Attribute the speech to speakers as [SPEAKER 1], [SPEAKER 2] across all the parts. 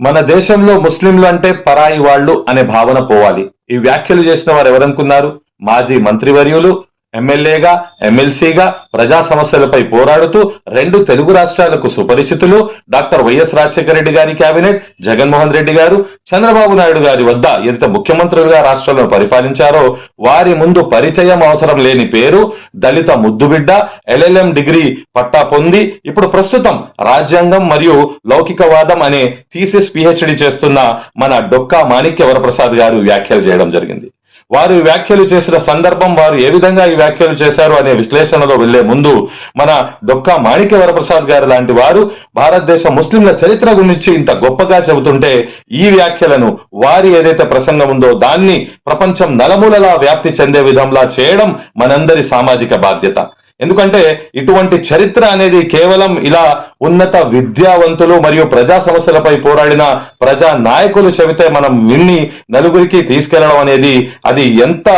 [SPEAKER 1] మన దేశంలో ముస్లింలు అంటే పరాయి వాళ్ళు అనే భావన పోవాలి. ఈ వ్యాఖ్యలు చేసిన వారు ఎవరనుకున్నారు? మాజీ మంత్రివర్యులు ఎమ్మెల్యేగా ఎమ్మెల్సీగా ప్రజా సమస్యలపై పోరాడుతూ రెండు తెలుగు రాష్ట్రాలకు సుపరిచితులు doctor Y S Rajasekhara Reddy గారి కేబినెట్ జగన్మోహన్ రెడ్డి గారు చంద్రబాబు నాయుడు గారి వద్ద ఎంత ముఖ్యమంత్రులుగా రాష్ట్రాలను పరిపాలించారో వారి ముందు పరిచయం అవసరం లేని పేరు దళిత ముద్దుబిడ్డ ఎల్ఎల్ఎం డిగ్రీ పట్టా పొంది ఇప్పుడు ప్రస్తుతం రాజ్యాంగం మరియు లౌకికవాదం అనే థీసిస్ పిహెచ్డి చేస్తున్న మన డొక్కా మాణిక్య వరప్రసాద్ గారు వ్యాఖ్యలు చేయడం జరిగింది. వారు వ్యాఖ్యలు చేసిన సందర్భం వారు ఏ విధంగా ఈ వ్యాఖ్యలు చేశారు అనే విశ్లేషణలో వెళ్ళే ముందు మన డొక్కా మాణిక్య వరప్రసాద్ గారు లాంటి వారు భారతదేశ ముస్లింల చరిత్ర గురించి ఇంత గొప్పగా చెబుతుంటే ఈ వ్యాఖ్యలను వారి ఏదైతే ప్రసంగం ఉందో దాన్ని ప్రపంచం నలమూలలా వ్యాప్తి చెందే విధంలా చేయడం మనందరి సామాజిక బాధ్యత. ఎందుకంటే ఇటువంటి చరిత్ర అనేది కేవలం ఇలా ఉన్నత విద్యావంతులు మరియు ప్రజా సమస్యలపై పోరాడిన ప్రజా నాయకులు చెబితే మనం విన్ని నలుగురికి తీసుకెళ్ళడం అనేది అది ఎంత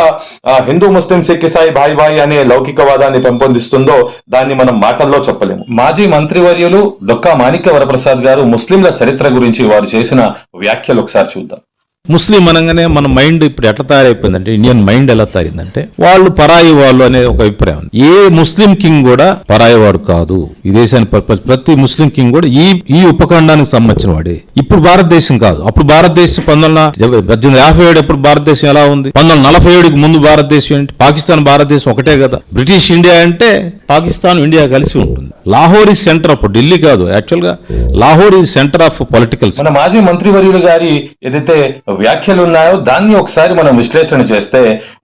[SPEAKER 1] ఆ, హిందూ ముస్లిం సిక్ సాయి భాయి భాయి అనే లౌకికవాదాన్ని పెంపొందిస్తుందో దాన్ని మనం మాటల్లో చెప్పలేము. మాజీ మంత్రివర్యులు డొక్కా మాణిక్య వరప్రసాద్ గారు ముస్లింల చరిత్ర గురించి వారు చేసిన వ్యాఖ్యలు ఒకసారి చూద్దాం.
[SPEAKER 2] ముస్లిం అనగానే మన మైండ్ ఇప్పుడు ఎట్లా తయారైపోయిందంటే ఇండియన్ మైండ్ ఎలా తయారైందంటే వాళ్ళు పరాయి వాళ్ళు అనే ఒక అభిప్రాయం ఏ ముస్లిం కింగ్ కూడా పరాయి వాడు కాదు. ఈ దేశానికి ప్రతి ముస్లిం కింగ్ కూడా ఈ ఈ ఉపఖండానికి సంబంధించిన వాడే. ఇప్పుడు భారతదేశం కాదు. అప్పుడు భారతదేశం పంతొమ్మిది పద్దెనిమిది యాభై ఏడు ఎప్పుడు భారతదేశం ఎలా ఉంది? పంతొమ్మిది నలభై ఏడుకి ముందు భారతదేశం ఏంటి? పాకిస్తాన్ భారతదేశం ఒకటే కదా. బ్రిటిష్ ఇండియా అంటే పాకిస్తాన్ ఇండియా కలిసి ఉంటుంది. లాహోర్ ఈ సెంటర్ ఆఫ్ ఢిల్లీ కాదు. యాక్చువల్గా లాహోర్ ఈ సెంటర్ ఆఫ్ పొలిటికల్
[SPEAKER 1] మన మాజీ మంత్రివర్యులు గారి ఏదైతే వ్యాఖ్యలు ఉన్నాయో దాన్ని ఒకసారి మనం విశ్లేషణ చేస్తే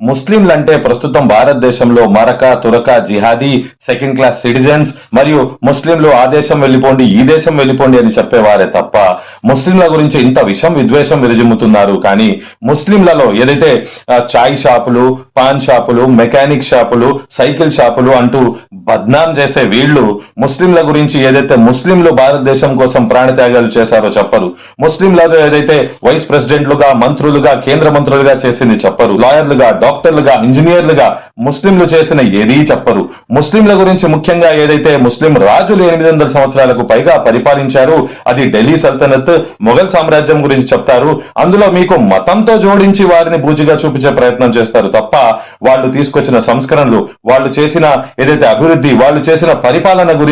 [SPEAKER 1] ముస్లింలు అంటే ప్రస్తుతం భారతదేశంలో మరక తురక జిహాదీ సెకండ్ క్లాస్ సిటిజన్స్ మరియు ముస్లింలు ఆ దేశం వెళ్ళిపోండి ఈ దేశం వెళ్ళిపోండి అని చెప్పేవారే తప్ప ముస్లింల గురించి ఇంత విషం విద్వేషం విరజిమ్ముతున్నారు. కానీ ముస్లింలలో ఏదైతే చాయ్ షాపులు పాన్ షాపులు మెకానిక్ షాపులు సైకిల్ షాపులు అంటూ బద్నాం చేసే వీళ్ళు ముస్లింల గురించి ఏదైతే ముస్లింలు భారతదేశం కోసం ప్రాణత్యాగాలు చేశారో చెప్పరు. ముస్లింలలో ఏదైతే వైస్ ప్రెసిడెంట్లుగా మంత్రులుగా కేంద్ర మంత్రులుగా చేసింది చెప్పరు. లాయర్లుగా డాక్టర్లుగా ఇంజనీర్లుగా ముస్లింలు చేసిన ఏదీ చెప్పరు. ముస్లింల గురించి ముఖ్యంగా ఏదైతే ముస్లిం రాజులు ఎనిమిది వందల సంవత్సరాలకు పైగా పరిపాలించారు అది ఢిల్లీ సల్తనత్ మొఘల్ సామ్రాజ్యం గురించి చెప్తారు. అందులో మీకు మతంతో జోడించి వారిని బూజిగా చూపించే ప్రయత్నం చేస్తారు తప్ప వాళ్ళు తీసుకొచ్చిన సంస్కరణలు వాళ్ళు చేసిన ఏదైతే అభివృద్ధి వాళ్ళు చేసిన పరిపాలన గురించి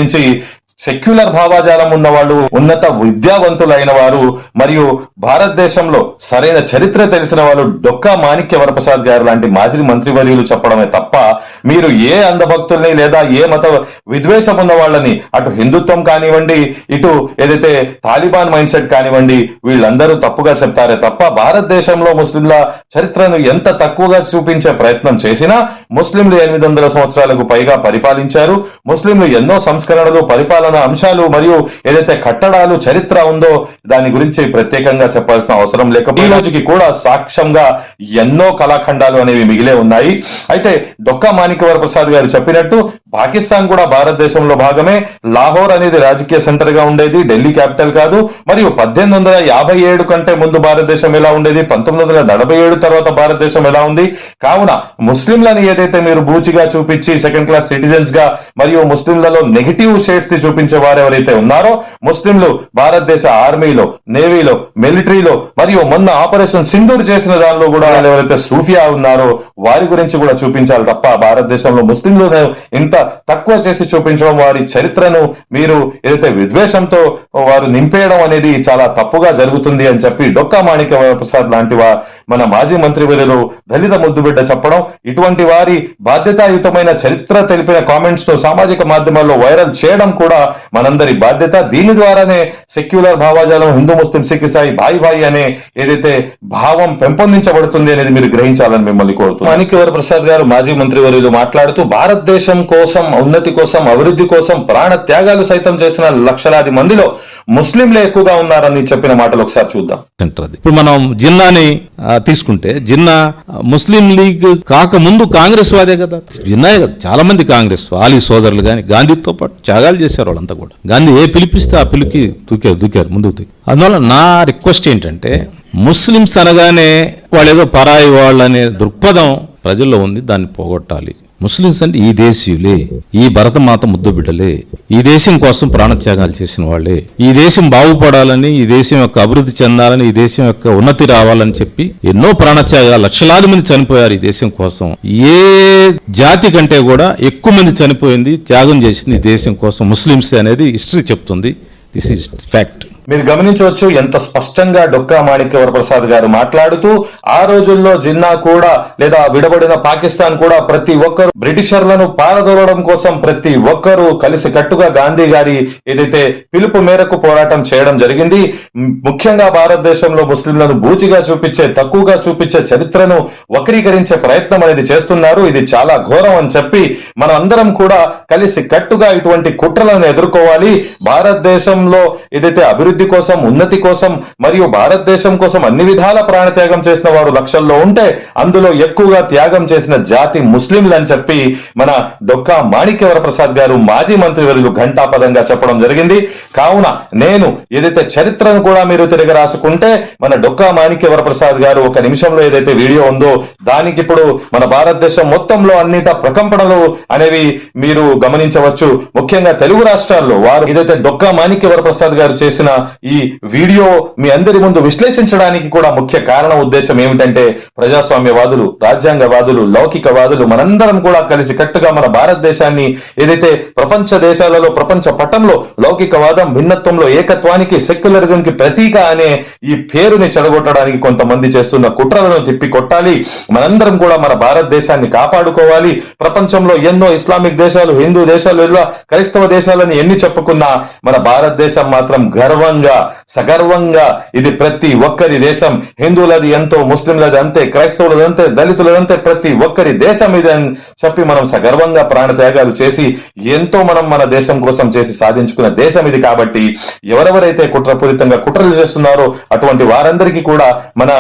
[SPEAKER 1] సెక్యులర్ భావాజాలం ఉన్న వాళ్ళు ఉన్నత విద్యావంతులైన వారు మరియు భారతదేశంలో సరైన చరిత్ర తెలిసిన వాళ్ళు డొక్కా మాణిక్య వరప్రసాద్ గారు లాంటి మాజీ మంత్రివర్యులు చెప్పడమే తప్ప మీరు ఏ అంధభక్తుల్ని లేదా ఏ మత విద్వేషం ఉన్న వాళ్ళని అటు హిందుత్వం కానివ్వండి ఇటు ఏదైతే తాలిబాన్ మైండ్ సెట్ కానివ్వండి వీళ్ళందరూ తప్పుగా చెప్తారే తప్ప భారతదేశంలో ముస్లింల చరిత్రను ఎంత తక్కువగా చూపించే ప్రయత్నం చేసినా ముస్లింలు ఎనిమిది వందల సంవత్సరాలకు పైగా పరిపాలించారు. ముస్లింలు ఎన్నో సంస్కరణలు పరిపాలన అంశాలు మరియు ఏదైతే కట్టడాలు చరిత్ర ఉందో దాని గురించి ప్రత్యేకంగా చెప్పాల్సిన అవసరం లేక ఈ రోజుకి కూడా సాక్ష్యంగా ఎన్నో కళాఖండాలు అనేవి మిగిలే ఉన్నాయి. అయితే డొక్కా మాణిక్యవర ప్రసాద్ గారు చెప్పినట్టు పాకిస్తాన్ కూడా భారతదేశంలో భాగమే. లాహోర్ అనేది రాజకీయ సెంటర్గా ఉండేది ఢిల్లీ క్యాపిటల్ కాదు. మరియు పద్దెనిమిది వందల యాభై ఏడు కంటే ముందు భారతదేశం ఎలా ఉండేది? పంతొమ్మిది వందల నలభై ఏడు తర్వాత భారతదేశం ఎలా ఉంది? కావున ముస్లింలని ఏదైతే మీరు బూచిగా చూపించి సెకండ్ క్లాస్ సిటిజన్స్గా మరియు ముస్లింలలో నెగిటివ్ షేడ్స్ని చూపించే వారు ఎవరైతే ఉన్నారో ముస్లింలు భారతదేశ ఆర్మీలో నేవీలో మిలిటరీలో మరియు మొన్న ఆపరేషన్ సింధూర్ చేసిన దానిలో కూడా ఎవరైతే సూఫియా ఉన్నారో వారి గురించి కూడా చూపించాలి తప్ప భారతదేశంలో ముస్లింలు ఇంత తక్కువ చేసి చూపించడం వారి చరిత్రను మీరు ఏదైతే విద్వేషంతో వారు నింపేయడం అనేది చాలా తప్పుగా జరుగుతుంది అని చెప్పి డొక్కా మాణిక్య ప్రసాద్ లాంటి వా- మన మాజీ మంత్రి వర్యులు దళిత ముద్దుబిడ్డ చెప్పడం ఇటువంటి వారి బాధ్యతాయుతమైన చరిత్ర తెలిపిన కామెంట్స్ను సామాజిక మాధ్యమాల్లో వైరల్ చేయడం కూడా మనందరి బాధ్యత. దీని ద్వారానే సెక్యులర్ భావాజాలం హిందూ ముస్లిం సిక్ సాయి భాయి భాయి అనే ఏదైతే భావం పెంపొందించబడుతుంది అనేది మీరు గ్రహించాలని మిమ్మల్ని కోరుతున్నాను. మాణిక్యవర ప్రసాద్ గారు మాజీ మంత్రి వర్యులు మాట్లాడుతూ భారతదేశం కోసం ఉన్నతి కోసం అభివృద్ధి కోసం ప్రాణ త్యాగాలు సైతం చేసిన లక్షలాది మందిలో ముస్లింలే ఎక్కువగా ఉన్నారని చెప్పిన మాటలు ఒకసారి చూద్దాం.
[SPEAKER 2] సెంటర్ ఇప్పుడు మనం జిన్నాని తీసుకుంటే జిన్నా ముస్లిం లీగ్ కాక ముందు కాంగ్రెస్ వాదే కదా. జిన్నాయే కదా చాలా మంది కాంగ్రెస్ ఆలీ సోదరులు కానీ గాంధీతో పాటు త్యాగాలు చేశారు వాళ్ళంతా కూడా. గాంధీ ఏ పిలిపిస్తే ఆ పిలికి దూకారు దూకారు ముందుకు దూకి అందువల్ల నా రిక్వెస్ట్ ఏంటంటే ముస్లిమ్స్ అనగానే వాళ్ళు ఏదో పరాయి వాళ్ళు అనే దృక్పథం ప్రజల్లో ఉంది దాన్ని పోగొట్టాలి. ముస్లిమ్స్ అంటే ఈ దేశీయులే ఈ భరతమాత ముద్దు బిడ్డలే ఈ దేశం కోసం ప్రాణత్యాగాలు చేసిన వాళ్ళే ఈ దేశం బాగుపడాలని ఈ దేశం యొక్క అభివృద్ధి చెందాలని ఈ దేశం యొక్క ఉన్నతి రావాలని చెప్పి ఎన్నో ప్రాణత్యాగాలు లక్షలాది మంది చనిపోయారు ఈ దేశం కోసం. ఏ జాతి కంటే కూడా ఎక్కువ మంది చనిపోయింది త్యాగం చేసింది ఈ దేశం కోసం ముస్లిమ్స్ అనేది హిస్టరీ చెప్తుంది. దిస్ ఇస్ ఫ్యాక్ట్
[SPEAKER 1] మీరు గమనించవచ్చు ఎంత స్పష్టంగా డొక్కా మాణిక్య వరప్రసాద్ గారు మాట్లాడుతూ ఆ రోజుల్లో జిన్నా కూడా లేదా విడబడిన పాకిస్తాన్ కూడా ప్రతి ఒక్కరు బ్రిటిషర్లను పారదోలడం కోసం ప్రతి ఒక్కరూ కలిసి కట్టుగా గాంధీ గారి ఏదైతే పిలుపు మేరకు పోరాటం చేయడం జరిగింది ముఖ్యంగా భారతదేశంలో ముస్లింలను బూచిగా చూపించే తక్కువగా చూపించే చరిత్రను వక్రీకరించే ప్రయత్నం అనేది చేస్తున్నారు. ఇది చాలా ఘోరం అని చెప్పి మనం అందరం కూడా కలిసి కట్టుగా ఇటువంటి కుట్రలను ఎదుర్కోవాలి. భారతదేశంలో ఏదైతే అభివృద్ధి కోసం ఉన్నతి కోసం మరియు భారతదేశం కోసం అన్ని విధాల ప్రాణత్యాగం చేసిన వారు లక్షల్లో ఉంటే అందులో ఎక్కువగా త్యాగం చేసిన జాతి ముస్లింలు అని చెప్పి మన డొక్కా మాణిక్యవర ప్రసాద్ గారు మాజీ మంత్రి మంత్రివర్యులు ఘంటాపదంగా చెప్పడం జరిగింది. కావున నేను ఏదైతే చరిత్రను కూడా మీరు తిరిగి రాసుకుంటే మన డొక్కా మాణిక్యవర ప్రసాద్ గారు ఒక నిమిషంలో ఏదైతే వీడియో ఉందో దానికి ఇప్పుడు మన భారతదేశం మొత్తంలో అన్నిట ప్రకంపనలు అనేవి మీరు గమనించవచ్చు. ముఖ్యంగా తెలుగు రాష్ట్రాల్లో వారు ఏదైతే డొక్కా మాణిక్యవర ప్రసాద్ గారు చేసిన ఈ వీడియో మీ అందరి ముందు విశ్లేషించడానికి కూడా ముఖ్య కారణ ఉద్దేశం ఏమిటంటే ప్రజాస్వామ్యవాదులు రాజ్యాంగవాదులు లౌకికవాదులు మనందరం కూడా కలిసి కట్టుగా మన భారతదేశాన్ని ఏదైతే ప్రపంచ దేశాలలో ప్రపంచ పటంలో లౌకికవాదం భిన్నత్వంలో ఏకత్వానికి సెక్యులరిజం కి ప్రతీక అనే ఈ పేరుని చెడగొట్టడానికి కొంతమంది చేస్తున్న కుట్రలను తిప్పి కొట్టాలి మనందరం కూడా మన భారతదేశాన్ని కాపాడుకోవాలి. ప్రపంచంలో ఎన్నో ఇస్లామిక్ దేశాలు హిందూ దేశాలు ఇలా క్రైస్తవ దేశాలని ఎన్ని చెప్పుకున్నా మన భారతదేశం మాత్రం గర్వం గర్వంగా సగర్వంగా ఇది ప్రతి ఒక్కరి దేశం. హిందువులది ఎంతో ముస్లింలది అంతే క్రైస్తవులది అంతే దళితులది అంతే ప్రతి ఒక్కరి దేశం ఇది అని చెప్పి మనం సగర్వంగా ప్రాణత్యాగాలు చేసి ఎంతో మనం మన దేశం కోసం చేసి సాధించుకున్న దేశం ఇది కాబట్టి ఎవరెవరైతే కుట్రపూరితంగా కుట్రలు చేస్తున్నారో అటువంటి వారందరికీ కూడా మన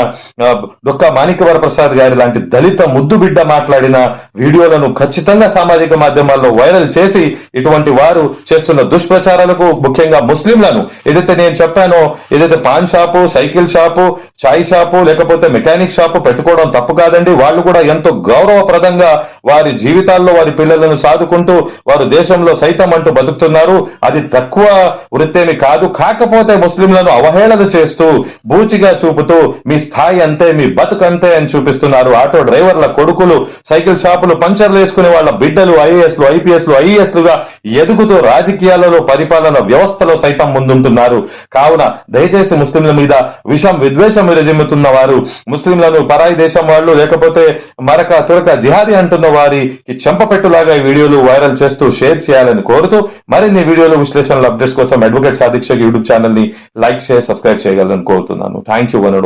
[SPEAKER 1] ఆ, డొక్కా మాణిక్యవర ప్రసాద్ గారి లాంటి దళిత ముద్దు బిడ్డ మాట్లాడిన వీడియోలను ఖచ్చితంగా సామాజిక మాధ్యమాల్లో వైరల్ చేసి ఇటువంటి వారు చేస్తున్న దుష్ప్రచారాలకు ముఖ్యంగా ముస్లింలను ఏదైతే నేను చెప్పాను ఏదైతే paan shop cycle shop chai shop లేకపోతే మెకానిక్ షాపు పెట్టుకోవడం తప్పు కాదండి వాళ్ళు కూడా ఎంతో గౌరవప్రదంగా వారి జీవితాల్లో వారి పిల్లలను సాదుకుంటూ వారు దేశంలో సైతం అంటూ బతుకుతున్నారు. అది తక్కువ వృత్తేమి కాదు. కాకపోతే ముస్లింలను అవహేళన చేస్తూ బూచిగా చూపుతూ మీ స్థాయి అంతే మీ బతుకంతే అని చూపిస్తున్నారు ఆటో డ్రైవర్ల కొడుకులు. సైకిల్ షాపులు పంచర్లు వేసుకునే వాళ్ళ బిడ్డలు ఐఏఎస్లు ఐపీఎస్లు ఐఏఎస్లుగా ఎదుగుతూ రాజకీయాలలో పరిపాలన వ్యవస్థలో సైతం ముందుంటున్నారు. కావున దయచేసి ముస్లింల మీద విషం విద్వేషం విరజిమ్ముతున్న వారు ముస్లింలను పరాయి దేశం వాళ్ళు లేకపోతే మరక తురక జిహాది అంటున్న వారికి చెంపపెట్టులాగా ఈ వీడియోలు వైరల్ చేస్తూ షేర్ చేయాలని కోరుతూ మరిన్ని వీడియోలు విశ్లేషణలు అప్డేట్స్ కోసం అడ్వకేట్ సాధిక్ష యూట్యూబ్ ఛానల్ని లైక్ షేర్ సబ్స్క్రైబ్ చేయగలని కోరుతున్నాను. Thank you